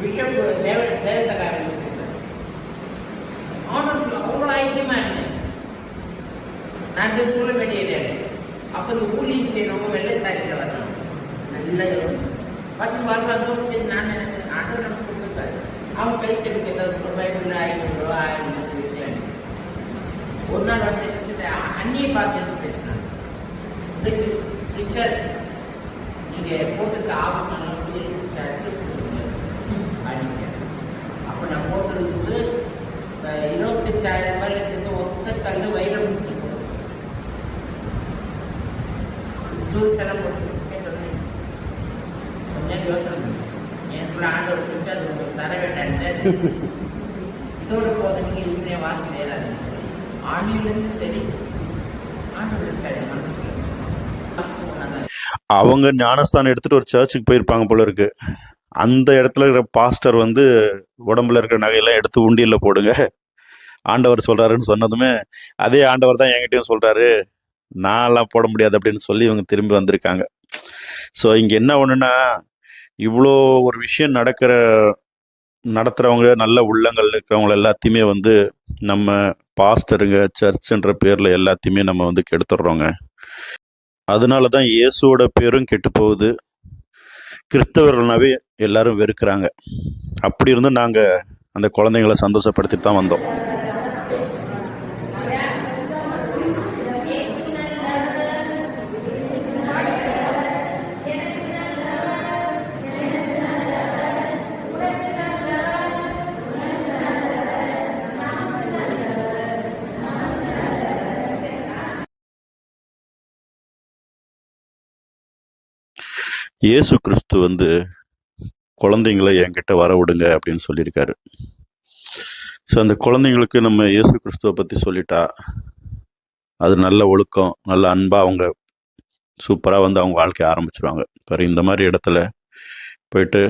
Bishop தேவ தேவதகாரன் அவனுக்கு அவ்வளோ ஐக்கியமா இருந்தேன் நான் இது சொல்ல வேண்டியது அப்போ இந்த ஊழியம் செய்யறவங்க வெள்ளைச்சாரியில் வரணும் நல்ல பட்டு வருவாங்க சரி நான் நினைச்சேன். ஆண்டவர் நமக்கு கொடுத்துருக்காரு. அவன் கை செலுத்தி ஏதாவது ரூபாய் பைபிள் ஐநூறு ரூபா ஆயிரம் ஒரு நாள் வந்து அந்நிய பாஷையில் பேசினாங்க சிஸ்டர் நீங்க போட்டிருக்க ஆபத்தான எடுத்து கொடுங்க அப்படின்னு அப்போ நான் போட்டிருந்தது அஹ், இருபத்தெட்டாயிரம் ரூபாயில சேர்ந்து ஒத்த கல்லு வயிறு முடிச்சு ஜூஸ் எல்லாம் போட்டு கொஞ்சம் யோசனை பண்ணேன். எனக்குள்ள ஆண்டவர் சொல்லிட்டு அது உங்களுக்கு தர வேண்டாம் இதோட போதும் நீங்க இதுனே வாசனை ஏறாது ஆணியிலிருந்து சரி ஆண்டவர் இருக்காது மனசுக்குள்ள அவங்க ஞானஸ்தானம் எடுத்துட்டு ஒரு சர்ச்சுக்கு போயிருப்பாங்க போல இருக்கு அந்த இடத்துல இருக்கிற பாஸ்டர் வந்து உடம்புல இருக்கிற நகையெல்லாம் எடுத்து உண்டியல்ல போடுங்க ஆண்டவர் சொல்கிறாருன்னு சொன்னதுமே அதே ஆண்டவர் தான் என்கிட்டயும் சொல்கிறாரு நான்லாம் போட முடியாது அப்படின்னு சொல்லி இவங்க திரும்பி வந்திருக்காங்க. ஸோ இங்கே என்ன ஒன்றுன்னா இவ்வளோ ஒரு விஷயம் நடக்கிற நடத்துகிறவங்க நல்ல உள்ளங்கள் இருக்கிறவங்க எல்லாத்தையுமே வந்து நம்ம பாஸ்டருங்க சர்ச்சுன்ற பேரில் எல்லாத்தையுமே நம்ம வந்து கெடுத்துடுறோங்க. அதனால தான் இயேசுவோட பேரும் கெட்டு போகுது கிறிஸ்தவர்கள்னாவே எல்லாரும் வெறுக்கிறாங்க. அப்படி இருந்து நாங்கள் அந்த குழந்தைங்களை சந்தோஷப்படுத்திட்டு தான் வந்தோம். இயேசு கிறிஸ்து வந்து குழந்தைங்களை என்கிட்ட வர விடுங்க அப்படின்னு சொல்லியிருக்காரு. ஸோ அந்த குழந்தைங்களுக்கு நம்ம இயேசு கிறிஸ்துவை பற்றி சொல்லிட்டா அது நல்ல ஒழுக்கம் நல்ல அன்பாக அவங்க சூப்பராக வந்து அவங்க வாழ்க்கைய ஆரம்பிச்சிருவாங்க. பாரு இந்த மாதிரி இடத்துல போயிட்டு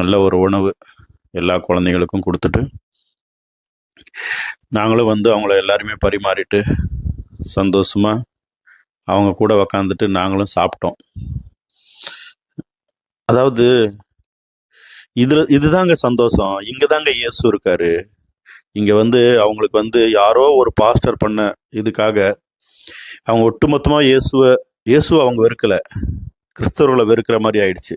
நல்ல ஒரு உணவு எல்லா குழந்தைங்களுக்கும் கொடுத்துட்டு நாங்களும் வந்து அவங்கள எல்லாருமே பரிமாறிட்டு சந்தோஷமாக அவங்க கூட உக்காந்துட்டு நாங்களும் சாப்பிட்டோம். அதாவது இதுல இதுதாங்க சந்தோஷம். இங்க தாங்க இயேசு இருக்காரு. இங்க வந்து அவங்களுக்கு வந்து யாரோ ஒரு பாஸ்டர் பண்ண இதுக்காக அவங்க ஒட்டுமொத்தமா இயேசுவ இயேசுவை அவங்க வெறுக்கல. கிறிஸ்தவர்களை வெறுக்கிற மாதிரி ஆயிடுச்சு.